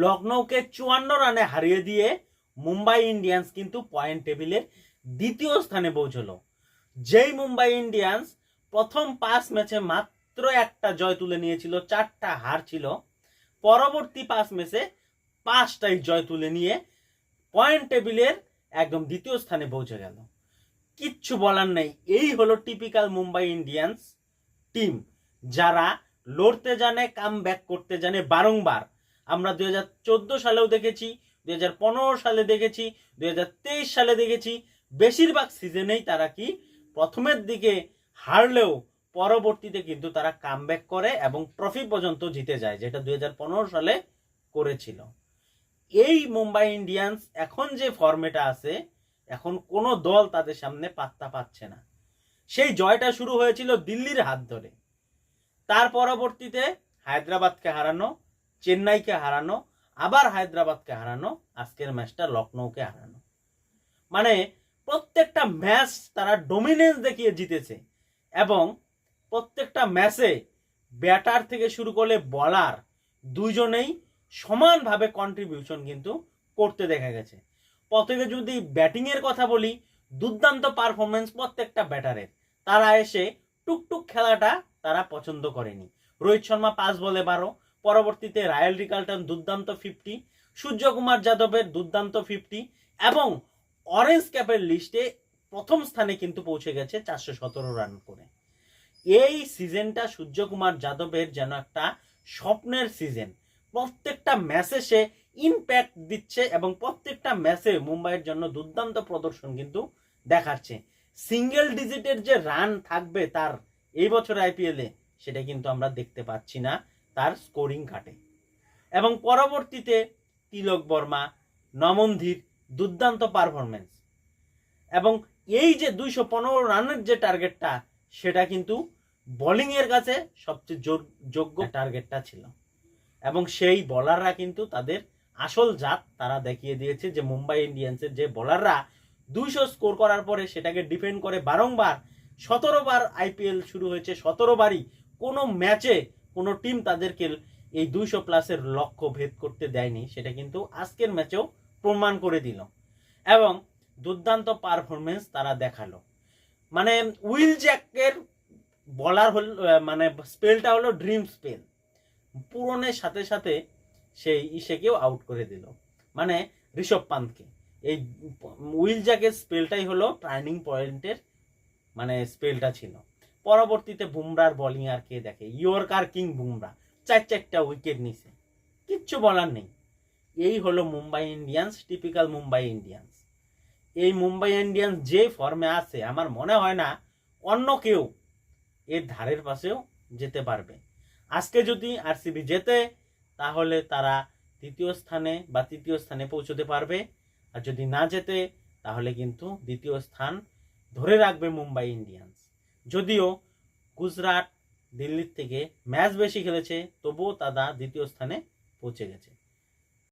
লখনৌকে চুয়ান্ন রানে হারিয়ে দিয়ে মুম্বাই ইন্ডিয়ান্স কিন্তু পয়েন্ট টেবিলের দ্বিতীয় স্থানে পৌঁছলো। যেই মুম্বাই ইন্ডিয়ান্স প্রথম পাঁচ ম্যাচে মাত্র একটা জয় তুলে নিয়েছিল, চারটা হার ছিল। পরবর্তী পাঁচ ম্যাচে পাঁচটাই জয় তুলে নিয়ে পয়েন্ট টেবিলের একদম দ্বিতীয় স্থানে পৌঁছে গেল। কিচ্ছু বলার নেই, এই হলো টিপিক্যাল মুম্বাই ইন্ডিয়ান্স টিম। যারা লড়তে জানে কাম ব্যাক করতে জানে বারংবার। আমরা দুই হাজার চোদ্দ সালেও দেখেছি, দুই হাজার পনেরো সালে দেখেছি, দুই হাজার তেইশ সালে দেখেছি। বেশিরভাগ সিজনেই তারা কি প্রথমের দিকে হারলেও পরবর্তীতে কিন্তু তারা কাম করে এবং ট্রফি পর্যন্ত জিতে যায়, যেটা দুই হাজার পনেরো সালে করেছিল। এই মুম্বাই ইন্ডিয়ান্স এখন যে ফর্মেটা আছে, এখন কোনো দল তাদের সামনে পাত্তা পাচ্ছে না। সেই জয়টা শুরু হয়েছিল দিল্লির হাত ধরে। তার পরবর্তীতে হায়দ্রাবাদকে হারানো চেন্নাইকে হারানো, আবার হায়দ্রাবাদকে হারানো, আজকের ম্যাচটা লখনৌকে হারানো। মানে প্রত্যেকটা ম্যাচ তারা ডোমিনেন্স দেখিয়ে জিতেছে এবং প্রত্যেকটা ম্যাচে ব্যাটার থেকে শুরু করলে বলার দুইজনেই সমানভাবে কন্ট্রিবিউশন কিন্তু করতে দেখা গেছে। প্রত্যেকে যদি ব্যাটিংয়ের কথা বলি, দুর্দান্ত পারফরমেন্স প্রত্যেকটা ব্যাটারের তারা এসে টুকটুক খেলাটা তারা পছন্দ করেনি। রোহিত শর্মা পাঁচ বলে বারো পরবর্তীতে রায়েল রিকাল্টন দুর্দান্ত ফিফটি সূর্যকুমার যাদবের দুর্দান্ত ফিফটি এবং অরেঞ্জ ক্যাপের লিস্টে প্রথম স্থানে কিন্তু পৌঁছে গেছে চারশো সতেরো রান করে। এই সিজনটা সূর্যকুমার যাদবের যেন একটা স্বপ্নের সিজন প্রত্যেকটা ম্যাচে সে ইম্প্যাক্ট দিচ্ছে এবং প্রত্যেকটা ম্যাচে মুম্বাইয়ের জন্য দুর্দান্ত প্রদর্শন কিন্তু দেখাচ্ছে। সিঙ্গেল ডিজিটের যে রান থাকবে তার এই বছর আইপিএলে সেটা কিন্তু আমরা দেখতে পাচ্ছি না। তার স্কোরিং কাটে এবং পরবর্তীতে তিলক বর্মা নমনধীর দুর্দান্ত পারফরমেন্স এবং এই যে দুইশো পনেরো রানের যে টার্গেটটা সেটা কিন্তু বোলিংয়ের কাছে সবচেয়ে যোগ- যোগ্য টার্গেটটা ছিল। এবং সেই বলাররা কিন্তু তাদের আসল জাত তারা দেখিয়ে দিয়েছে যে মুম্বাই ইন্ডিয়ান্সের যে বলাররা দুইশো স্কোর করার পরে সেটাকে ডিফেন্ড করে বারংবার সতেরো বার আইপিএল শুরু হয়েছে, সতেরো বারই কোনো ম্যাচে কোনো টিম তাদেরকে এই দুইশো প্লাসের লক্ষ্য ভেদ করতে দেয়নি, সেটা কিন্তু আজকের ম্যাচেও প্রমাণ করে দিল। এবং দুর্দান্ত পারফরমেন্স তারা দেখাল। মানে উইল জ্যাকের বলার হল মানে স্পেলটা হলো ড্রিম স্পেল পূরণের সাথে সাথে সেই ইসেকেও আউট করে দিল। মানে ঋষভ পান্তকে এই উইল জ্যাকের স্পেলটাই হলো টার্নিং পয়েন্টের মানে স্পেলটা ছিল। পরবর্তীতে বুমরার বোলিং আর কে দেখে? Yorker king Bumrah. চার চারটা উইকেট নিছে। কিচ্ছু বলার নেই। এই হলো Mumbai Indians typical Mumbai Indians. এই মুম্বাই ইন্ডিয়ান্স যে ফর্মে আছে, আমার মনে হয় না অন্য কেউ এর ধারের পাশেও যেতে পারবে। আজকে যদি আরসিবি জেতে, তাহলে তারা তৃতীয় স্থানে বা তৃতীয় স্থানে পৌঁছতে পারবে। আর যদি না জেতে, তাহলে কিন্তু দ্বিতীয় স্থান ধরে রাখবে মুম্বাই ইন্ডিয়ান্স। যদিও গুজরাট দিল্লির থেকে ম্যাচ বেশি খেলেছে তবুও তারা দ্বিতীয় স্থানে পৌঁছে গেছে।